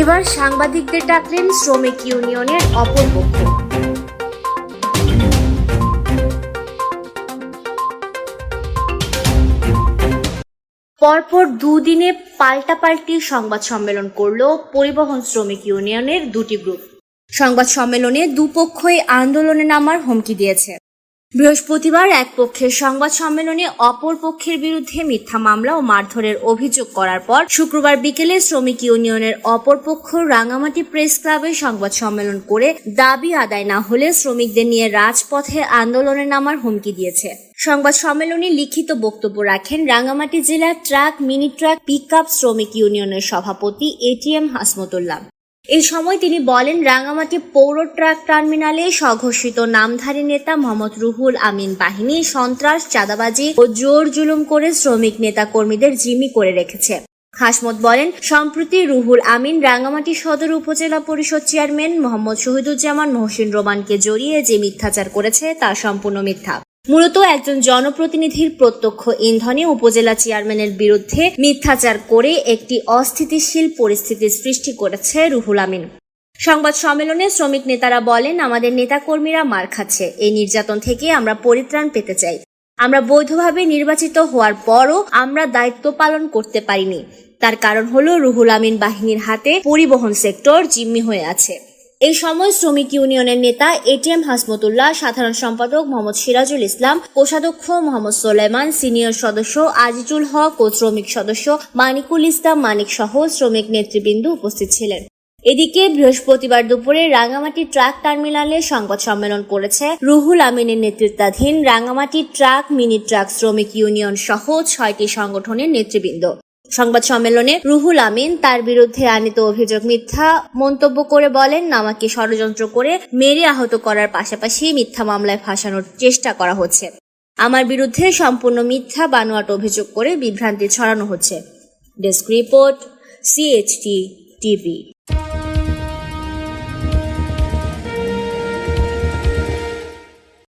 এবার সাংবাদিকদের ডাকলেন শ্রমিক ইউনিয়নের অপর পক্ষ। পরপর দুদিনে পাল্টাপাল্টি সংবাদ সম্মেলন করল পরিবহন শ্রমিক ইউনিয়নের দুটি গ্রুপ। সংবাদ সম্মেলনে দুপক্ষই আন্দোলনে নামার হুমকি দিয়েছে। বৃহস্পতিবার এক পক্ষের সংবাদ সম্মেলনে অপর পক্ষের বিরুদ্ধে মিথ্যা মামলা ও মারধরের অভিযোগ করার পর শুক্রবার বিকেলে শ্রমিক ইউনিয়নের অপর পক্ষ রাঙামাটি প্রেস ক্লাবে সংবাদ সম্মেলন করে দাবি আদায় না হলে শ্রমিকদের নিয়ে রাজপথে আন্দোলনে নামার হুমকি দিয়েছে। সংবাদ সম্মেলনে লিখিত বক্তব্য রাখেন রাঙামাটি জেলার ট্রাক, মিনি ট্রাক, পিকআপ শ্রমিক ইউনিয়নের সভাপতি এটিএম হাসমতুল্লাহ। এই সময় তিনি বলেন, রাঙামাটি পৌর ট্রাক টার্মিনালে সংঘর্ষিত নামধারী নেতা মোহাম্মদ রুহুল আমিন বাহিনী সন্ত্রাস, চাঁদাবাজি ও জোর জুলুম করে শ্রমিক নেতা কর্মীদের জিম্মি করে রেখেছে। হাসমত বলেন, সম্প্রতি রুহুল আমিন রাঙামাটি সদর উপজেলা পরিষদ চেয়ারম্যান মোহাম্মদ শহীদুজ্জামান, মহসিন রোমানকে জড়িয়ে যে মিথ্যাচার করেছে, তা সম্পূর্ণ মিথ্যা। মূলত একজন জনপ্রতিনিধির প্রত্যক্ষ ইন্ধনে উপজেলা চেয়ারম্যানের বিরুদ্ধে মিথ্যাচার করে একটি অস্থিতিশীল পরিস্থিতির সৃষ্টি করেছে রুহুল আমিন। সংবাদ সম্মেলনে শ্রমিক নেতারা বলেন, আমাদের নেতাকর্মীরা মার খাচ্ছে। এই নির্যাতন থেকে আমরা পরিত্রাণ পেতে চাই। আমরা বৈধভাবে নির্বাচিত হওয়ার পরও আমরা দায়িত্ব পালন করতে পারিনি। তার কারণ হলো রুহুল আমিন বাহিনীর হাতে পরিবহন সেক্টর জিম্মি হয়ে আছে। এই সময় শ্রমিক ইউনিয়নের নেতা এটিএম হাসমতুল্লাহ, সাধারণ সম্পাদক মোহাম্মদ সিরাজুল ইসলাম, কোষাধ্যক্ষ মোহাম্মদ সোলেমান সিনিয়র সদস্য আজিজুল হক ও শ্রমিক সদস্য মানিকুল ইসলাম মানিক সহ শ্রমিক নেতৃবৃন্দ উপস্থিত ছিলেন। এদিকে বৃহস্পতিবার দুপুরে রাঙামাটি ট্রাক টার্মিনালে সংবাদ সম্মেলন করেছে রুহুল আমিনের নেতৃত্বাধীন রাঙামাটি ট্রাক, মিনি ট্রাক শ্রমিক ইউনিয়ন সহ ছয়টি সংগঠনের নেতৃবৃন্দ। সংবাদ সম্মেলনে রুহুল আমিন তার বিরুদ্ধে আনিত অভিযোগ মিথ্যা মন্তব্য করে বলেন আমাকে ষড়যন্ত্র করে মেরে আহত করার পাশাপাশি মিথ্যা মামলায় ফাঁসানোর চেষ্টা করা হচ্ছে। আমার বিরুদ্ধে সম্পূর্ণ মিথ্যা বানোয়াট অভিযোগ করে বিভ্রান্তি ছড়ানো হচ্ছে। Desk report CHT TV